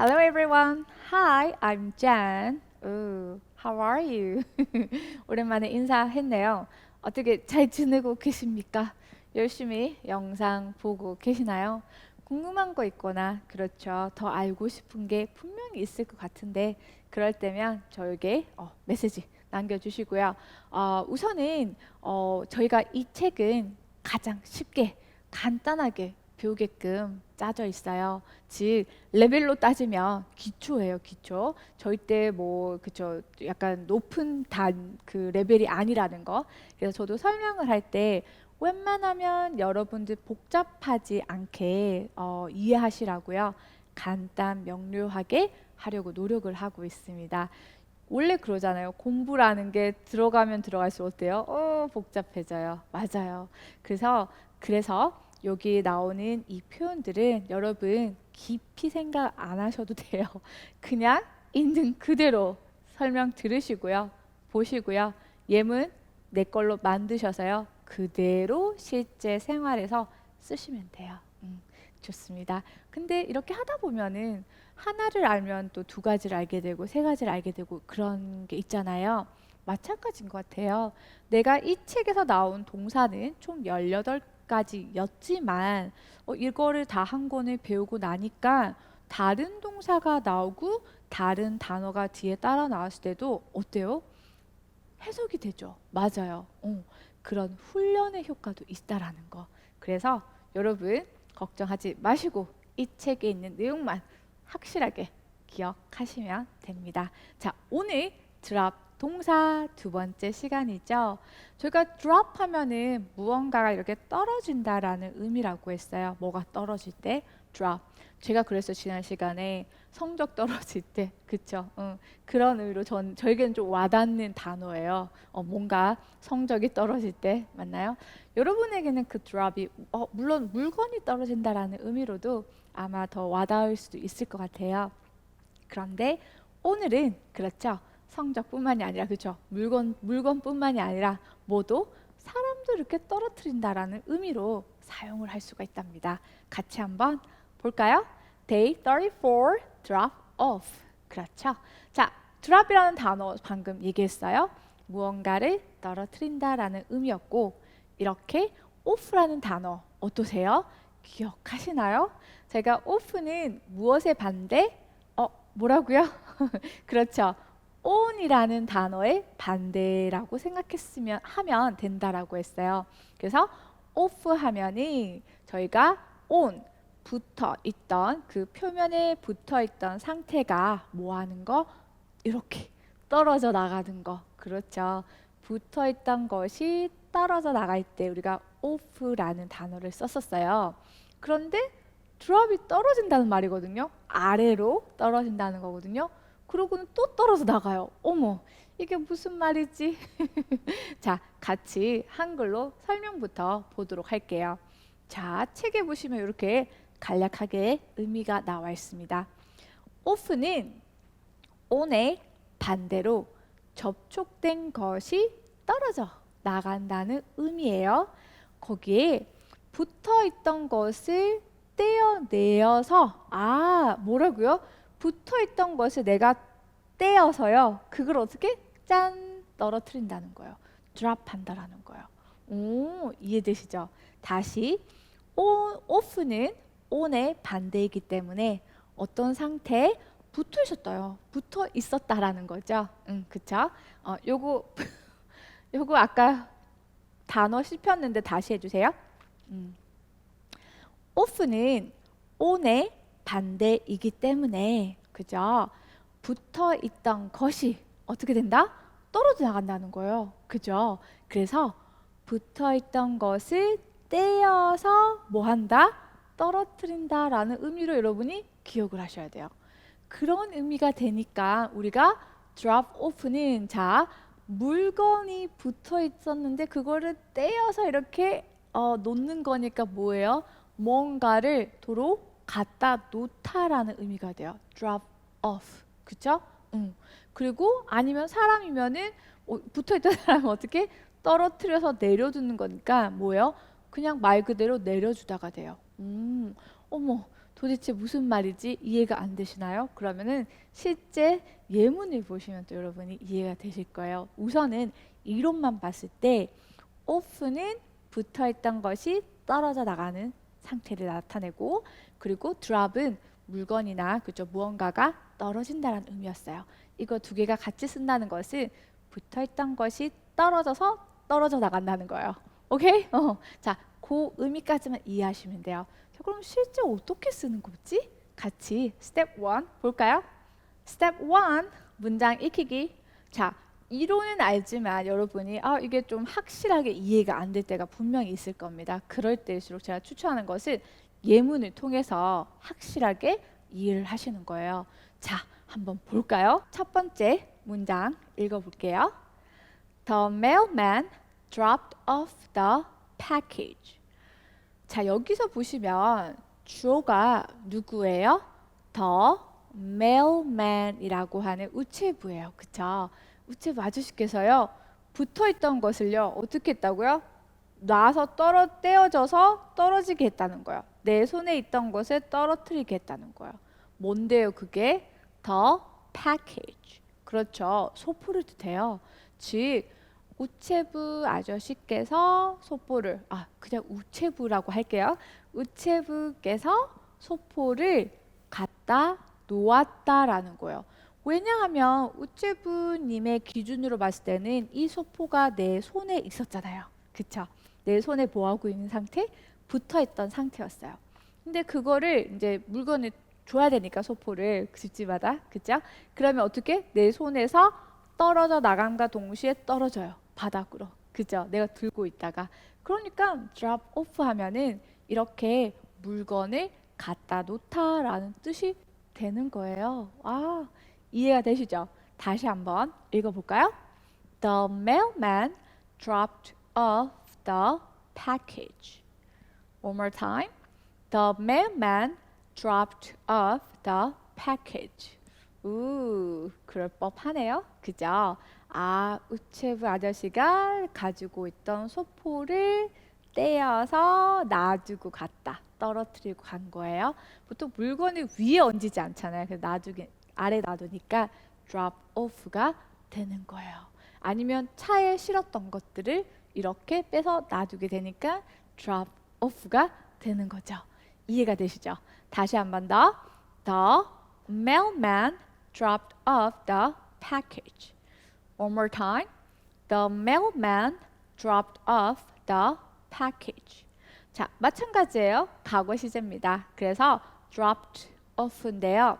Hello everyone. Hi, I'm Jan. Ooh, how are you? 오랜만에 인사했네요. 어떻게 잘 지내고 계십니까? 열심히 영상 보고 계시나요? 궁금한 거 있거나 그렇죠. 더 알고 싶은 게 분명히 있을 것 같은데 그럴 때면 저에게 어, 메시지 남겨주시고요. 어, 우선은 어, 저희가 이 책은 가장 쉽게 간단하게 배우게끔 짜져 있어요. 즉 레벨로 따지면 기초예요, 기초. 절대 뭐 그쵸 약간 높은 단 그 레벨이 아니라는 거. 그래서 저도 설명을 할 때 웬만하면 여러분들 복잡하지 않게 어, 이해하시라고요. 간단 명료하게 하려고 노력을 하고 있습니다. 원래 그러잖아요. 공부라는 게 들어가면 들어갈수록 어때요? 어, 복잡해져요. 맞아요. 그래서 그래서 여기 나오는 이 표현들은 여러분 깊이 생각 안 하셔도 돼요. 그냥 있는 그대로 설명 들으시고요. 보시고요. 예문 내 걸로 만드셔서요. 그대로 실제 생활에서 쓰시면 돼요. 음, 좋습니다. 근데 이렇게 하다 보면은 하나를 알면 또 두 가지를 알게 되고 세 가지를 알게 되고 그런 게 있잖아요. 마찬가지인 것 같아요. 내가 이 책에서 나온 동사는 총 18가지였지만 어, 이거를 다 한 권을 배우고 나니까 다른 동사가 나오고 다른 단어가 뒤에 따라 나왔을 때도 어때요? 해석이 되죠. 맞아요. 어, 그런 훈련의 효과도 있다라는 거. 그래서 여러분 걱정하지 마시고 이 책에 있는 내용만 확실하게 기억하시면 됩니다. 자, 오늘 드랍 동사 두 번째 시간이죠. 저희가 drop 하면은 무언가가 이렇게 떨어진다라는 의미라고 했어요. 뭐가 떨어질 때 drop. 제가 그래서 지난 시간에 성적 떨어질 때, 그쵸? 응, 그런 의미로 전 저에게는 좀 와닿는 단어예요. 어, 뭔가 성적이 떨어질 때 맞나요? 여러분에게는 그 drop이 어, 물론 물건이 떨어진다라는 의미로도 아마 더 와닿을 수도 있을 것 같아요. 그런데 오늘은 그렇죠. 성적뿐만이 아니라 그렇죠. 물건 물건뿐만이 아니라 모두 사람도 이렇게 떨어뜨린다라는 의미로 사용을 할 수가 있답니다. 같이 한번 볼까요? Day 34 drop off. 그렇죠. 자, drop이라는 단어 방금 얘기했어요. 무언가를 떨어뜨린다라는 의미였고 이렇게 off라는 단어 어떠세요? 기억하시나요? 제가 off는 무엇의 반대? 어, 뭐라고요? 그렇죠. On이라는 단어의 반대라고 생각했으면 하면 된다라고 했어요. 그래서 off 하면은 저희가 on 붙어 있던 그 표면에 붙어 있던 상태가 뭐 하는 거? 이렇게 떨어져 나가는 거. 그렇죠. 붙어 있던 것이 떨어져 나갈 때 우리가 off라는 단어를 썼었어요. 그런데 드롭이 떨어진다는 말이거든요. 아래로 떨어진다는 거거든요. 그러고는 또 떨어져 나가요. 어머, 이게 무슨 말이지? 자, 같이 한글로 설명부터 보도록 할게요. 자, 책에 보시면 이렇게 간략하게 의미가 나와 있습니다. off는 on의 반대로 접촉된 것이 떨어져 나간다는 의미예요. 거기에 붙어 있던 것을 떼어내어서 아 뭐라고요? 붙어 있던 것을 내가 떼어서요. 그걸 어떻게 짠 떨어뜨린다는 거예요. 드랍 한다라는 거예요. 오 이해되시죠? 다시 on, off는 on의 반대이기 때문에 어떤 상태에 붙어 있었다요. 붙어 있었다라는 거죠. 응, 그쵸? 어, 요거 요거 아까 단어 씹혔는데 다시 해주세요. 음. off는 on의 반대이기 때문에 그죠? 붙어 있던 것이 어떻게 된다? 떨어져 나간다는 거예요. 그죠? 그래서 붙어 있던 것을 떼어서 뭐 한다? 떨어뜨린다라는 의미로 여러분이 기억을 하셔야 돼요. 그런 의미가 되니까 우리가 drop off는 자 물건이 붙어 있었는데 그거를 떼어서 이렇게 어, 놓는 거니까 뭐예요? 뭔가를 도로 갖다 놓다라는 의미가 돼요. drop off. 그쵸? 응. 그리고 아니면 사람이면은 어, 붙어 있던 사람은 어떻게 떨어뜨려서 내려두는 거니까 뭐예요? 그냥 말 그대로 내려주다가 돼요. 음, 어머, 도대체 무슨 말이지 이해가 안 되시나요? 그러면은 실제 예문을 보시면 또 여러분이 이해가 되실 거예요. 우선은 이론만 봤을 때 off는 붙어 있던 것이 떨어져 나가는 상태를 나타내고 그리고 drop은 물건이나 그죠 무언가가 떨어진다는 의미였어요. 이거 두 개가 같이 쓴다는 것은 붙어 있던 것이 떨어져서 떨어져 나간다는 거예요. 오케이? 어. 자, 그 의미까지만 이해하시면 돼요. 자, 그럼 실제 어떻게 쓰는 거지? 같이 스텝 1 볼까요? 스텝 1 문장 익히기. 자, 이론은 알지만 여러분이 아 이게 좀 확실하게 이해가 안 될 때가 분명히 있을 겁니다. 그럴 때일수록 제가 추천하는 것은 예문을 통해서 확실하게 이해를 하시는 거예요. 자, 한번 볼까요? 첫 번째 문장 읽어볼게요. The mailman dropped off the package. 자, 여기서 보시면 주어가 누구예요? The mailman이라고 하는 우체부예요. 그쵸? 우체부 아저씨께서요. 붙어 있던 것을요. 어떻게 했다고요? 놔서 떨어 떼어져서 떨어지게 했다는 거예요. 내 손에 있던 것을 떨어뜨리게 했다는 거예요. 뭔데요, 그게? The package. 그렇죠. 소포를 뜻해요. 즉 우체부 아저씨께서 소포를 아 그냥 우체부라고 할게요. 우체부께서 소포를 갖다 놓았다라는 거예요. 왜냐하면 우체부님의 기준으로 봤을 때는 이 소포가 내 손에 있었잖아요. 그쵸? 내 손에 보하고 있는 상태, 붙어 있던 상태였어요. 근데 그거를 이제 물건을 줘야 되니까 소포를 그 집집마다 그죠? 그러면 어떻게 내 손에서 떨어져 나간과 동시에 떨어져요 바닥으로 그죠? 내가 들고 있다가 그러니까 drop off 하면은 이렇게 물건을 갖다 놓다라는 뜻이 되는 거예요. 아 이해가 되시죠? 다시 한번 읽어볼까요? The mailman dropped off the package. One more time. The mailman dropped off the package. 우, 그럴 법하네요. 그죠? 아, 우체부 아저씨가 가지고 있던 소포를 떼어서 놔두고 갔다. 떨어뜨리고 간 거예요. 보통 물건을 위에 얹지 않잖아요. 그래서 놔두기 아래 놔두니까 drop off가 되는 거예요. 아니면 차에 실었던 것들을 이렇게 빼서 놔두게 되니까 drop off가 되는 거죠. 이해가 되시죠? 다시 한 번 더. The mailman dropped off the package. One more time. The mailman dropped off the package. 자, 마찬가지예요. 과거 시제입니다. 그래서 dropped off인데요.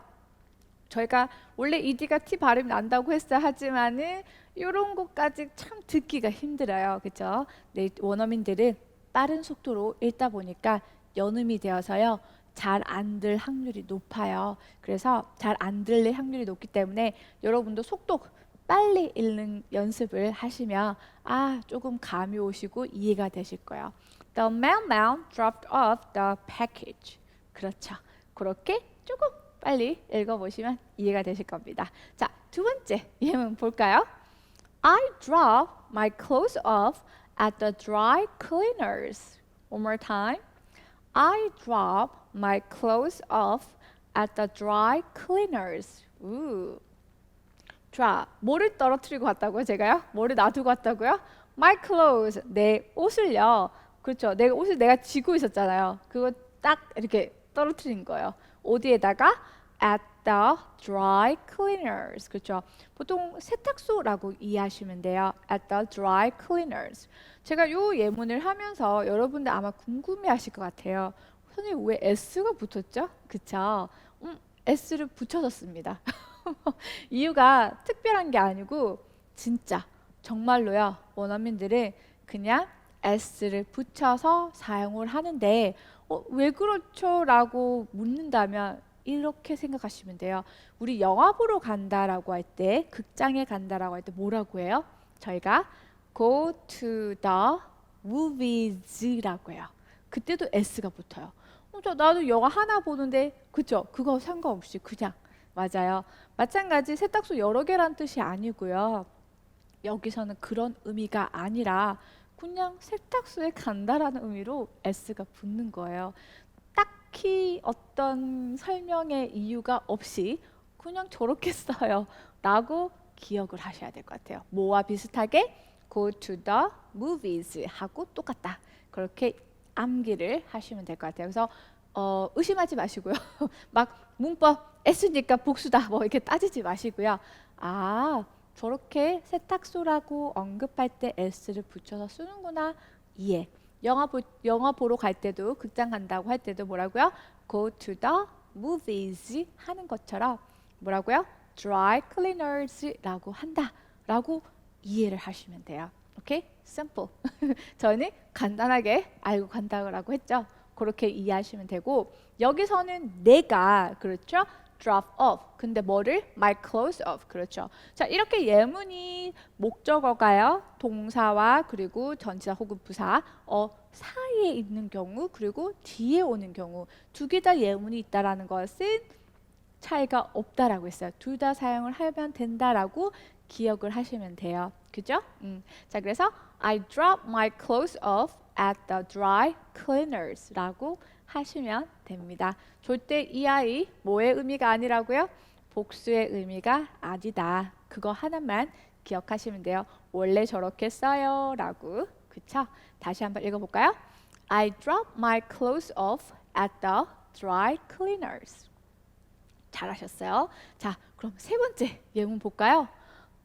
저희가 원래 ed가 t 발음이 난다고 했어야 하지만은 이런 것까지 참 듣기가 힘들어요. 그렇죠? 네, 원어민들은 빠른 속도로 읽다 보니까 연음이 되어서요. 잘 안 들 확률이 높아요. 그래서 잘 안 들릴 확률이 높기 때문에 여러분도 속도 빨리 읽는 연습을 하시면 아 조금 감이 오시고 이해가 되실 거예요. The mailman dropped off the package. 그렇죠. 그렇게 조금 빨리 읽어보시면 이해가 되실 겁니다. 자, 두 번째 예문 볼까요? I dropped my clothes off at the dry cleaners. One more time. I dropped my clothes off at the dry cleaners. 우. 자, 뭐를 떨어뜨리고 갔다고요? 제가요? 뭐를 놔두고 갔다고요? My clothes, 내 옷을요. 그렇죠. 내 옷을 내가 쥐고 있었잖아요. 그거 딱 이렇게 떨어뜨린 거예요. 어디에다가? At the dry cleaners. 그렇죠. 보통 세탁소라고 이해하시면 돼요. At the dry cleaners. 제가 이 예문을 하면서 여러분들 아마 궁금해 하실 것 같아요. 선생님 왜 s가 붙었죠? 그쵸? 음, s를 붙여줬습니다. 이유가 특별한 게 아니고 진짜 정말로요 원어민들은 그냥 s를 붙여서 사용을 하는데 어, 왜 그렇죠?라고 묻는다면 이렇게 생각하시면 돼요. 우리 영화 보러 간다라고 할 때 극장에 간다라고 할 때 뭐라고 해요? 저희가 go to the movies라고 해요. 그때도 s가 붙어요. 어, 저 나도 영화 하나 보는데 그죠? 그거 상관없이 그냥 맞아요. 마찬가지 세탁소 여러 개란 뜻이 아니고요. 여기서는 그런 의미가 아니라 그냥 세탁소에 간다라는 의미로 s가 붙는 거예요. 딱 딱히 어떤 설명의 이유가 없이 그냥 저렇게 써요. 라고 기억을 하셔야 될 것 같아요. 뭐와 비슷하게 go to the movies 하고 똑같다. 그렇게 암기를 하시면 될 것 같아요. 그래서 어, 의심하지 마시고요. 막 문법 S니까 복수다 뭐 이렇게 따지지 마시고요. 아 저렇게 세탁소라고 언급할 때 S를 붙여서 쓰는구나 이해. 영화 보, 영화 보러 갈 때도 극장 간다고 할 때도 뭐라고요? Go to the movies 하는 것처럼 뭐라고요? Dry cleaners라고 한다라고 이해를 하시면 돼요. 오케이? Simple. 저는 간단하게 알고 간다고 했죠. 그렇게 이해하시면 되고 여기서는 내가 그렇죠? Drop off. 근데 뭐를 my clothes off. 그렇죠. 자, 이렇게 예문이 목적어가요. 동사와 그리고 전치사 혹은 부사 어 사이에 있는 경우 그리고 뒤에 오는 경우 두 개 다 예문이 있다라는 것은 차이가 없다라고 했어요. 둘 다 사용을 하면 된다라고 기억을 하시면 돼요. 그죠? 음. 자, 그래서 I drop my clothes off at the dry cleaners라고 하시면 됩니다. 절대 이 아이 뭐의 의미가 아니라고요? 복수의 의미가 아니다. 그거 하나만 기억하시면 돼요. 원래 저렇게 써요라고. 그쵸? 다시 한번 읽어볼까요? I drop my clothes off at the dry cleaners. 잘하셨어요. 자, 그럼 세 번째 예문 볼까요?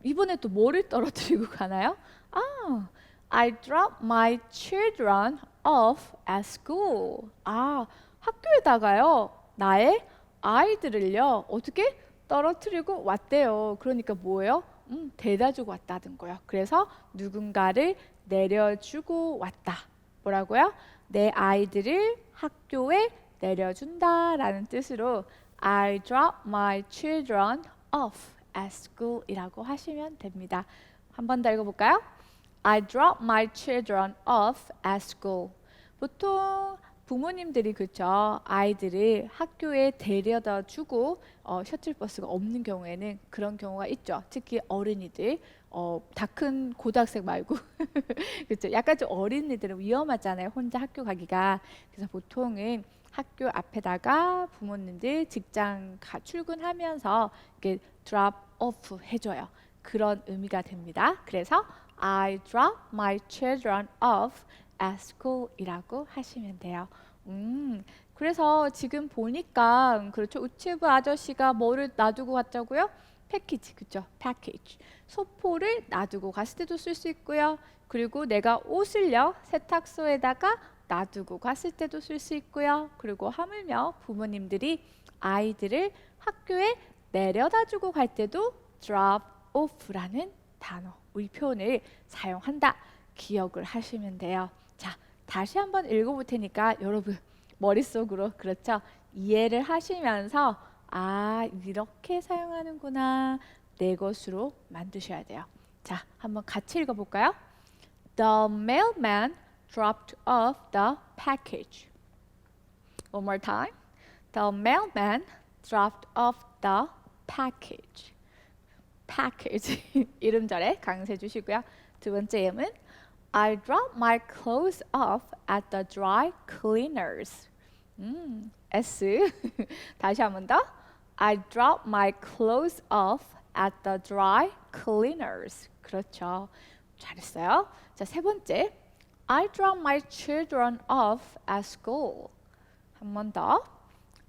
이번에 또 뭐를 떨어뜨리고 가나요? 아, I drop my children off at school. 아, 학교에다가요. 나의 아이들을요. 어떻게 떨어뜨리고 왔대요. 그러니까 뭐예요? 음, 데려다 주고 왔다는 거예요. 그래서 누군가를 내려주고 왔다. 뭐라고요? 내 아이들을 학교에 내려준다라는 뜻으로 I drop my children off at school이라고 하시면 됩니다. 한 번 더 읽어볼까요? I drop my children off at school. 보통 부모님들이 그죠 아이들을 학교에 데려다 주고 어, 셔틀버스가 없는 경우에는 그런 경우가 있죠. 특히 어린이들 어, 다 큰 고등학생 말고 그렇죠. 약간 좀 어린이들은 위험하잖아요. 혼자 학교 가기가 그래서 보통은 학교 앞에다가 부모님들 직장 가, 출근하면서 이렇게 drop off 해줘요. 그런 의미가 됩니다. 그래서 I drop my children off at school이라고 하시면 돼요. 음, 그래서 지금 보니까 음, 그렇죠. 우체부 아저씨가 뭐를 놔두고 갔다고요? 패키지, 그죠? 패키지. 소포를 놔두고 갔을 때도 쓸 수 있고요. 그리고 내가 옷을요 세탁소에다가 놔두고 갔을 때도 쓸 수 있고요. 그리고 하물며 부모님들이 아이들을 학교에 내려다주고 갈 때도 drop off라는 단어, 우리 표현을 사용한다. 기억을 하시면 돼요. 자, 다시 한번 읽어볼 테니까 여러분 머릿속으로 그렇죠? 이해를 하시면서 아 이렇게 사용하는구나 내 것으로 만드셔야 돼요. 자, 한번 같이 읽어볼까요? The mailman dropped off the package. One more time. The mailman dropped off the package. package 이름절에 강세 주시고요. 두 번째 예문 I dropped my clothes off at the dry cleaners. 음, S 다시 한 번 더. I dropped my clothes off at the dry cleaners. 그렇죠. 잘했어요. 자, 세 번째. I dropped my children off at school. 한 번 더.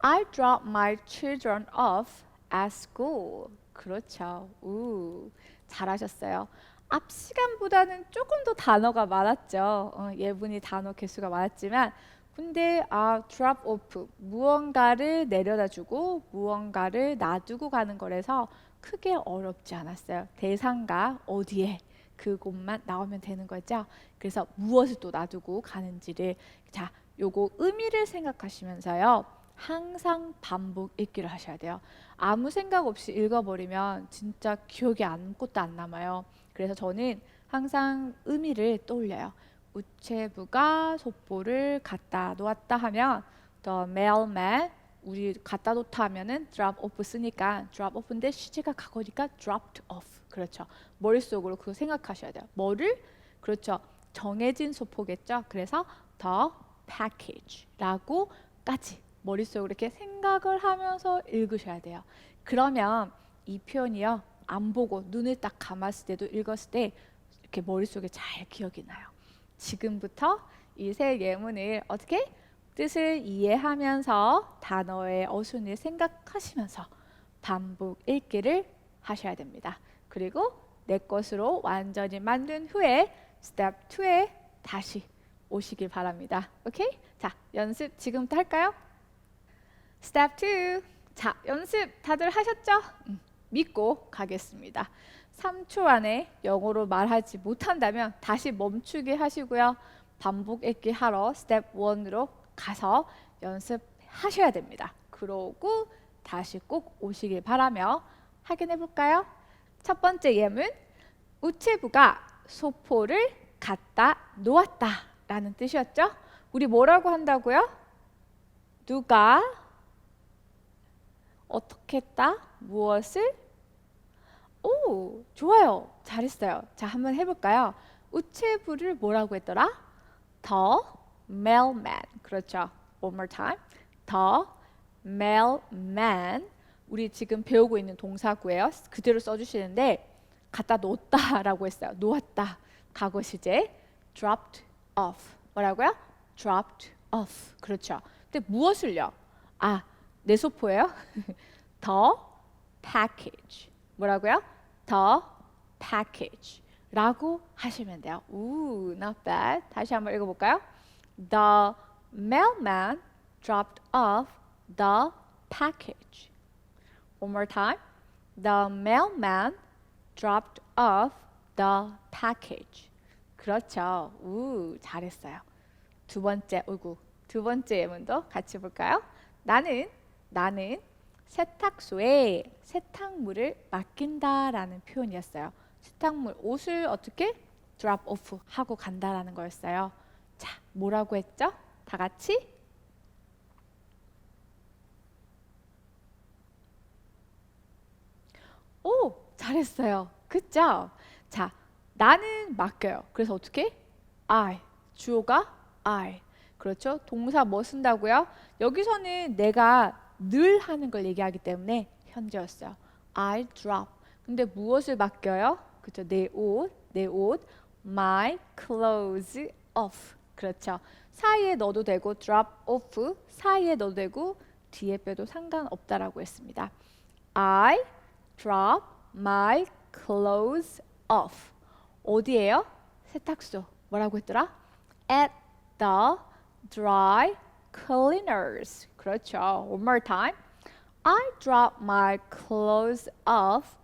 I dropped my children off at school. 그렇죠. 우. 잘하셨어요. 앞 시간보다는 조금 더 단어가 많았죠. 어, 예분이 단어 개수가 많았지만 근데 아 drop off 무언가를 내려다 주고 무언가를 놔두고 가는 거라서 크게 어렵지 않았어요. 대상과 어디에 그곳만 나오면 되는 거죠. 그래서 무엇을 또 놔두고 가는지를 자 요거 의미를 생각하시면서요. 항상 반복 읽기를 하셔야 돼요. 아무 생각 없이 읽어버리면 진짜 기억이 아무것도 안 남아요. 그래서 저는 항상 의미를 떠올려요. 우체부가 속보를 갖다 놓았다 하면 the mailman 우리 갖다 놓다 하면은 drop off 쓰니까 drop off인데 시제가 과거니까 dropped off. 그렇죠. 머릿속으로 그거 생각하셔야 돼요. 뭐를? 그렇죠. 정해진 소포겠죠? 그래서 the package라고까지 머릿속으로 이렇게 생각을 하면서 읽으셔야 돼요. 그러면 이 표현이요. 안 보고 눈을 딱 감았을 때도 읽었을 때 이렇게 머릿속에 잘 기억이 나요. 지금부터 이 세 예문을 어떻게 뜻을 이해하면서 단어의 어순을 생각하시면서 반복 읽기를 하셔야 됩니다. 그리고 내 것으로 완전히 만든 후에 스텝 2에 다시 오시길 바랍니다. 오케이? 자, 연습 지금부터 할까요? 스텝 2. 자, 연습 다들 하셨죠? 음, 믿고 가겠습니다. 3초 안에 영어로 말하지 못한다면 다시 멈추게 하시고요. 반복 읽기 하러 스텝 1으로 가서 연습하셔야 됩니다. 그러고 다시 꼭 오시길 바라며 확인해 볼까요? 첫 번째 예문 우체부가 소포를 갖다 놓았다 라는 뜻이었죠? 우리 뭐라고 한다고요? 누가 어떻게 했다? 무엇을? 오, 좋아요. 잘했어요. 자, 한번 해볼까요? 우체부를 뭐라고 했더라? The mailman. 그렇죠. One more time. The mailman. 우리 지금 배우고 있는 동사구예요. 그대로 써주시는데 갖다 놓다라고 했어요. 놓았다. 과거 시제. dropped off. 뭐라고요? dropped off. 그렇죠. 근데 무엇을요? 아, 내 소포예요. The package. 뭐라고요? The package. 라고 하시면 돼요. 우, not bad. 다시 한번 읽어볼까요? The mailman dropped off the package. One more time. The mailman dropped off the package. 그렇죠. 우, 잘했어요. 두 번째, 어구, 두 번째 예문도 같이 볼까요? 나는, 나는 세탁소에 세탁물을 맡긴다라는 표현이었어요. 세탁물, 옷을 어떻게 drop off 하고 간다라는 거였어요. 자, 뭐라고 했죠? 다 같이 오, 잘했어요. 그죠? 자, 나는 맡겨요. 그래서 어떻게? I. 주어가 I. 그렇죠? 동사 뭐 쓴다고요? 여기서는 내가 늘 하는 걸 얘기하기 때문에 현재였어요. I drop. 근데 무엇을 맡겨요? 그렇죠? 내 옷, 내 옷. My clothes off. 그렇죠. 사이에 넣어도 되고 drop off 사이에 넣어도 되고 뒤에 빼도 상관없다라고 했습니다. I drop my clothes off. 어디예요? 세탁소. 뭐라고 했더라? At the dry cleaners. 그렇죠. One more time. I drop my clothes off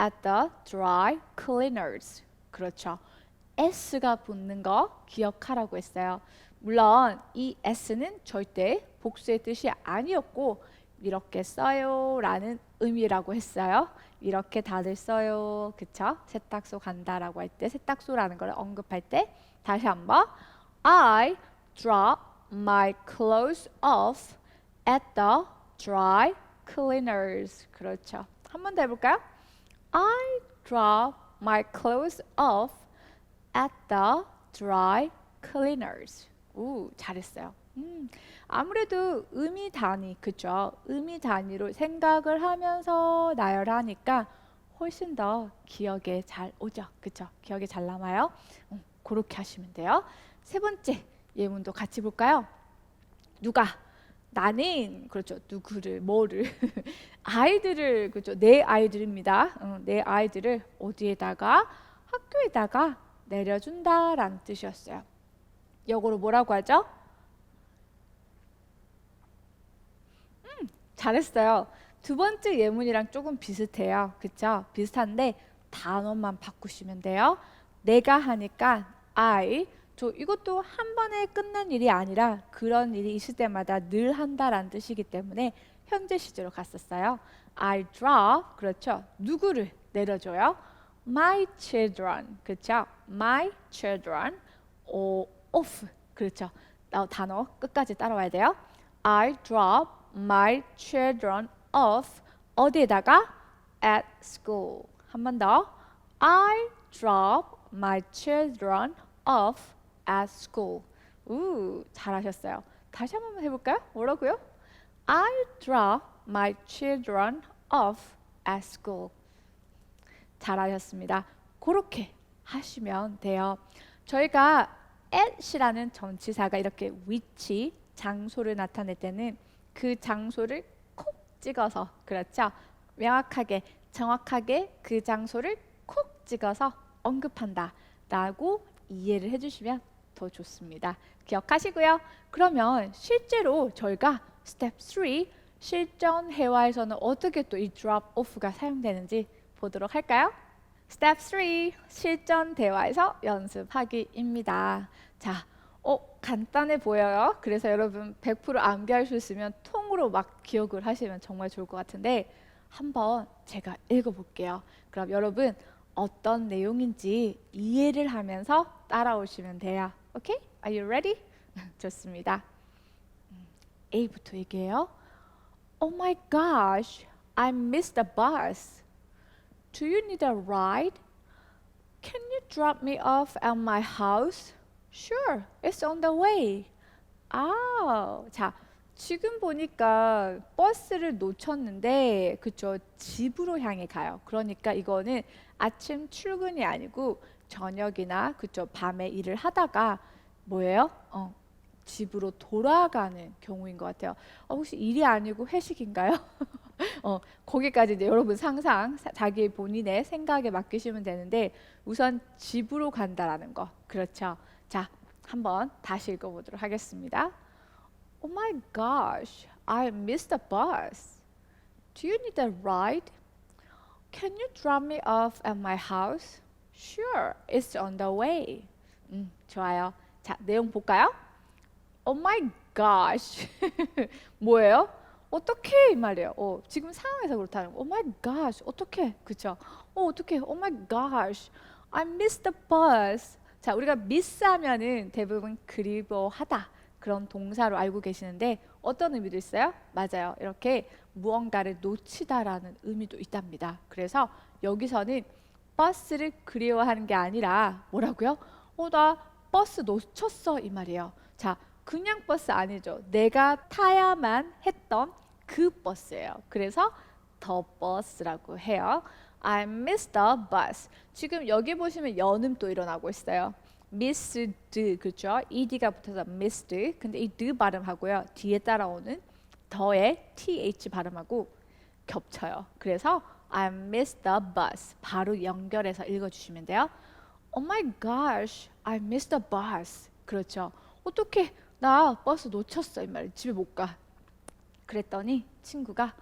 at the dry cleaners. 그렇죠. S가 붙는 거 기억하라고 했어요. 물론 이 S는 절대 복수의 뜻이 아니었고 이렇게 써요라는 의미라고 했어요. 이렇게 다들 써요. 그쵸? 세탁소 간다라고 할 때 세탁소라는 걸 언급할 때 다시 한번 I drop my clothes off at the dry cleaners. 그렇죠. 한 번 더 해볼까요? I drop my clothes off at the dry cleaners. 우, 잘했어요. 음, 아무래도 의미 단위, 그죠? 의미 단위로 생각을 하면서 나열하니까 훨씬 더 기억에 잘 오죠, 그죠? 기억에 잘 남아요. 음, 그렇게 하시면 돼요. 세 번째 예문도 같이 볼까요? 누가 나는 그렇죠 누구를 뭐를 아이들을 그렇죠 내 아이들입니다. 어, 내 아이들을 어디에다가 학교에다가 내려준다라는 뜻이었어요. 영어로 뭐라고 하죠? 음, 잘했어요. 두 번째 예문이랑 조금 비슷해요. 그쵸? 비슷한데 단어만 바꾸시면 돼요. 내가 하니까 I 저 이것도 한 번에 끝난 일이 아니라 그런 일이 있을 때마다 늘 한다라는 뜻이기 때문에 현재 시제로 갔었어요. I drop 그렇죠. 누구를 내려줘요? My children 그렇죠. My children off 그렇죠. 나 단어 끝까지 따라와야 돼요. I drop my children off 어디에다가 at school 한 번 더. I drop my children off at school. 우 잘하셨어요. 다시 한번 해볼까요? 뭐라고요? I drop my children off at school. 잘하셨습니다. 그렇게 하시면 돼요. 저희가 at이라는 전치사가 이렇게 위치, 장소를 나타낼 때는 그 장소를 콕 찍어서 그렇죠. 명확하게, 정확하게 그 장소를 콕 찍어서 언급한다라고 이해를 해주시면 더 좋습니다. 기억하시고요. 그러면 실제로 저희가 스텝 3 실전 회화에서는 어떻게 또 이 drop off가 사용되는지 보도록 할까요? 스텝 3 실전 대화에서 연습하기입니다. 자, 어 간단해 보여요. 그래서 여러분 100% 암기할 수 있으면 통으로 막 기억을 하시면 정말 좋을 것 같은데 한번 제가 읽어볼게요. 그럼 여러분 어떤 내용인지 이해를 하면서 따라오시면 돼요. 오케이? Are you ready? 좋습니다. 음, A부터 얘기해요. Oh my gosh, I missed the bus. Do you need a ride? Can you drop me off at my house? Sure, it's on the way. 아, 자, 지금 보니까 버스를 놓쳤는데, 그쵸, 집으로 향해 가요. 그러니까 이거는 아침 출근이 아니고 저녁이나, 그쵸, 밤에 일을 하다가 뭐예요? 어, 집으로 돌아가는 경우인 것 같아요. 어, 혹시 일이 아니고 회식인가요? 어, 거기까지 이제 여러분 상상, 사- 자기 본인의 생각에 맡기시면 되는데 우선 집으로 간다라는 거. 그렇죠. 자, 한번 다시 읽어보도록 하겠습니다. Oh my gosh, I missed the bus. Do you need a ride? Can you drop me off at my house? Sure, it's on the way. 음, 좋아요. 자, 내용 볼까요? Oh my gosh. 뭐예요? 어떻게 이 말이에요. 어, 지금 상황에서 그렇다는 거. Oh my gosh. 어떻게? 그쵸? 어, 어떻게? Oh my gosh. I missed the bus. 자, 우리가 miss 하면은 대부분 그리워하다. 그런 동사로 알고 계시는데 어떤 의미도 있어요? 맞아요. 이렇게 무언가를 놓치다라는 의미도 있답니다. 그래서 여기서는 버스를 그리워하는 게 아니라 뭐라고요? 어, 나 버스 놓쳤어 이 말이에요. 자, 그냥 버스 아니죠. 내가 타야만 했던 그 버스예요. 그래서 더 버스라고 해요. I missed the bus. 지금 여기 보시면 연음 또 일어나고 있어요. missed 그죠? ed가 붙어서 missed. 근데 이 d 발음하고요. 뒤에 따라오는 더의 th 발음하고 겹쳐요. 그래서 I missed the bus. 바로 연결해서 읽어주시면 돼요. Oh my gosh, I missed the bus. 그렇죠. 어떻게 나 버스 놓쳤어 이 말이 집에 못 가. 그랬더니 친구가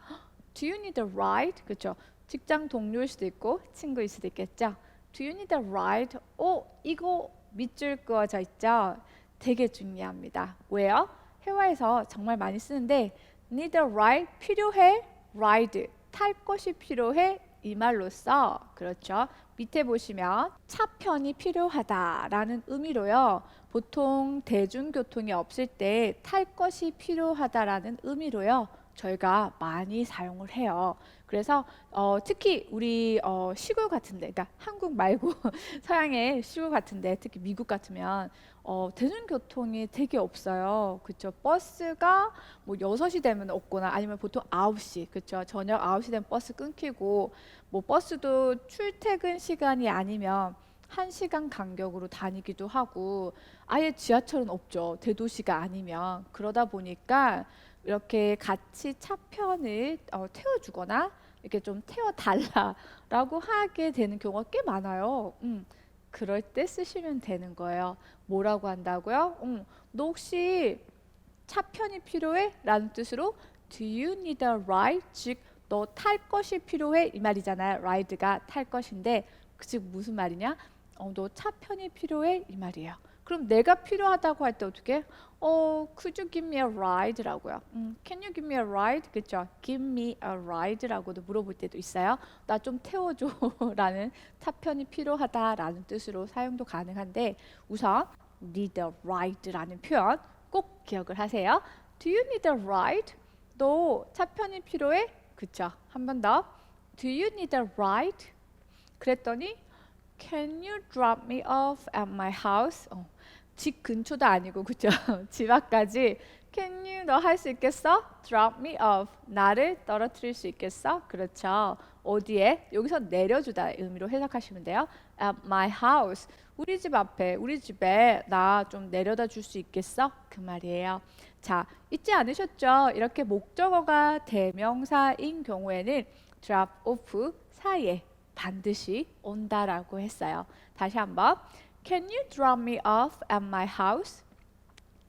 Do you need a ride? 그렇죠. 직장 동료일 수도 있고 친구일 수도 있겠죠. Do you need a ride? 어 이거 밑줄 그어져 있죠. 되게 중요합니다. 왜요? 회화에서 정말 많이 쓰는데 need a ride 필요해 ride 탈 것이 필요해 이 말로써 그렇죠. 밑에 보시면 차편이 필요하다라는 의미로요. 보통 대중교통이 없을 때 탈 것이 필요하다라는 의미로요. 저희가 많이 사용을 해요. 그래서 어, 특히 우리 어, 시골 같은데, 그러니까 한국 말고 서양의 시골 같은데, 특히 미국 같으면 어, 대중교통이 되게 없어요. 그쵸? 버스가 뭐 6시 되면 없거나 아니면 보통 9시, 그쵸? 저녁 9시 되면 버스 끊기고 뭐 버스도 출퇴근 시간이 아니면 1시간 간격으로 다니기도 하고 아예 지하철은 없죠. 대도시가 아니면 그러다 보니까 이렇게 같이 차편을 어, 태워주거나 이렇게 좀 태워달라라고 하게 되는 경우가 꽤 많아요. 음, 그럴 때 쓰시면 되는 거예요. 뭐라고 한다고요? 음, 너 혹시 차편이 필요해? 라는 뜻으로 Do you need a ride? 즉, 너 탈 것이 필요해? 이 말이잖아요. ride가 탈 것인데, 그즉 무슨 말이냐? 어, 너 차편이 필요해? 이 말이에요. 그럼 내가 필요하다고 할 때 어떻게? 어, could you give me a ride라고요. 음, can you give me a ride? 그렇죠. give me a ride라고도 물어볼 때도 있어요. 나 좀 태워줘라는 차편이 필요하다라는 뜻으로 사용도 가능한데 우선 need a ride라는 표현 꼭 기억을 하세요. Do you need a ride? 너 차편이 필요해? 그쵸. 한 번 더. Do you need a ride? 그랬더니 Can you drop me off at my house? 어, 집 근처도 아니고 그죠? 집 앞까지 Can you 너 할 수 있겠어? Drop me off. 나를 떨어뜨릴 수 있겠어? 그렇죠. 어디에? 여기서 내려주다 의미로 해석하시면 돼요. At my house. 우리 집 앞에, 우리 집에 나 좀 내려다 줄 수 있겠어? 그 말이에요. 자, 잊지 않으셨죠? 이렇게 목적어가 대명사인 경우에는 drop off 사이에 반드시 온다라고 했어요. 다시 한번. Can you drop me off at my house?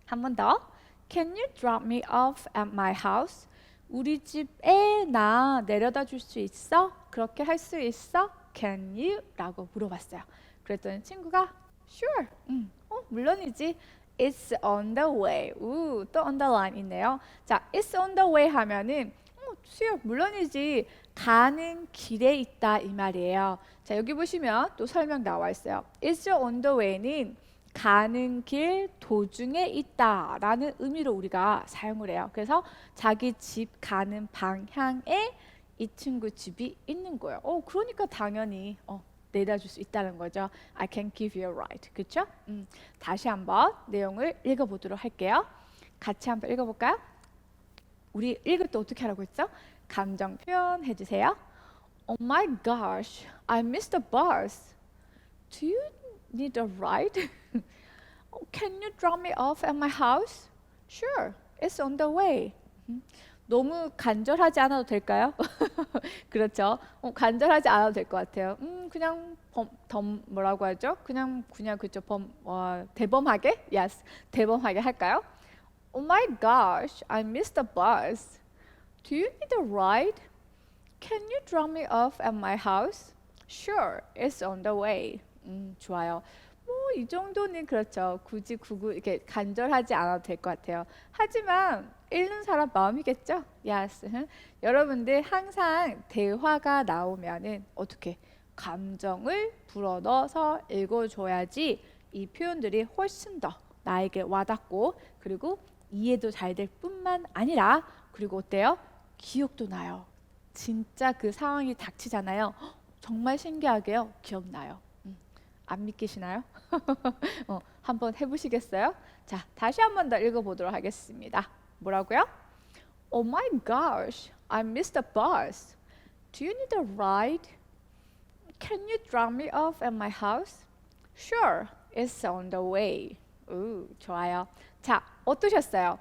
한 번 더. Can you drop me off at my house? 우리 집에 나 내려다 줄 수 있어? 그렇게 할 수 있어? Can you? 라고 물어봤어요. 그랬더니 친구가 Sure. 음, 어, 물론이지. It's on the way. 우, 또 underline 있네요. 자, it's on the way 하면은 어, sure, 물론이지. 가는 길에 있다 이 말이에요. 자, 여기 보시면 또 설명 나와 있어요. It's on the way는 가는 길 도중에 있다라는 의미로 우리가 사용을 해요. 그래서 자기 집 가는 방향에 이 친구 집이 있는 거예요. 어, 그러니까 당연히 어, 내다줄 수 있다는 거죠. I can give you a ride. 그렇죠? 음, 다시 한번 내용을 읽어보도록 할게요. 같이 한번 읽어볼까요? 우리 읽을 때 어떻게 하라고 했죠? 감정 표현 해 주세요. Oh my gosh, I missed the bus. Do you need a ride? oh, can you drop me off at my house? Sure, it's on the way. 음, 너무 간절하지 않아도 될까요? 그렇죠. 어, 간절하지 않아도 될 것 같아요. 음, 그냥 범, 덤 뭐라고 하죠? 그냥 그냥 그죠. 범 어, 대범하게? Yes, 대범하게 할까요? Oh my gosh, I missed the bus. Do you need a ride? Can you drop me off at my house? Sure, it's on the way. 음, 좋아요. 뭐 이 정도는 그렇죠. 굳이 구구 이렇게 간절하지 않아도 될 것 같아요. 하지만 읽는 사람 마음이겠죠? Yes. 응. 여러분들 항상 대화가 나오면은 어떻게 감정을 불어넣어서 읽어줘야지 이 표현들이 훨씬 더 나에게 와닿고 그리고 이해도 잘 될 뿐만 아니라 그리고 어때요? 기억도 나요. 진짜 그 상황이 닥치잖아요. 헉, 정말 신기하게요. 기억나요. 음, 안 믿기시나요? 어, 한번 해보시겠어요? 자, 다시 한 번 더 읽어보도록 하겠습니다. 뭐라고요? Oh my gosh, I missed the bus. Do you need a ride? Can you drop me off at my house? Sure, it's on the way. 우, 좋아요. 자, 어떠셨어요?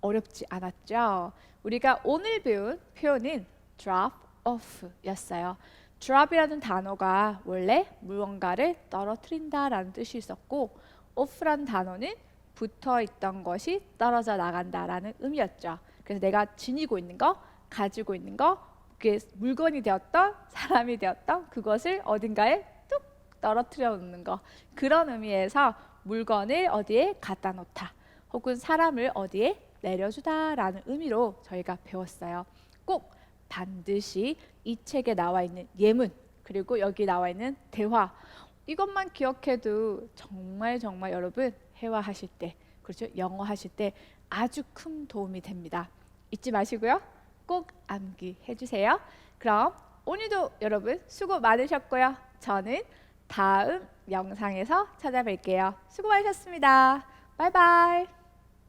어렵지 않았죠? 우리가 오늘 배운 표현은 drop off였어요. drop이라는 단어가 원래 무언가를 떨어뜨린다라는 뜻이 있었고 off라는 단어는 붙어 있던 것이 떨어져 나간다라는 의미였죠. 그래서 내가 지니고 있는 거, 가지고 있는 거, 그게 물건이 되었던 사람이 되었던 그것을 어딘가에 뚝 떨어뜨려 놓는 거 그런 의미에서 물건을 어디에 갖다 놓다 혹은 사람을 어디에 내려주다라는 의미로 저희가 배웠어요. 꼭 반드시 이 책에 나와 있는 예문 그리고 여기 나와 있는 대화 이것만 기억해도 정말 정말 여러분 회화 하실 때 그렇죠 영어 하실 때 아주 큰 도움이 됩니다. 잊지 마시고요. 꼭 암기해 주세요. 그럼 오늘도 여러분 수고 많으셨고요. 저는 다음 영상에서 찾아뵐게요. 수고 많으셨습니다. 바이바이.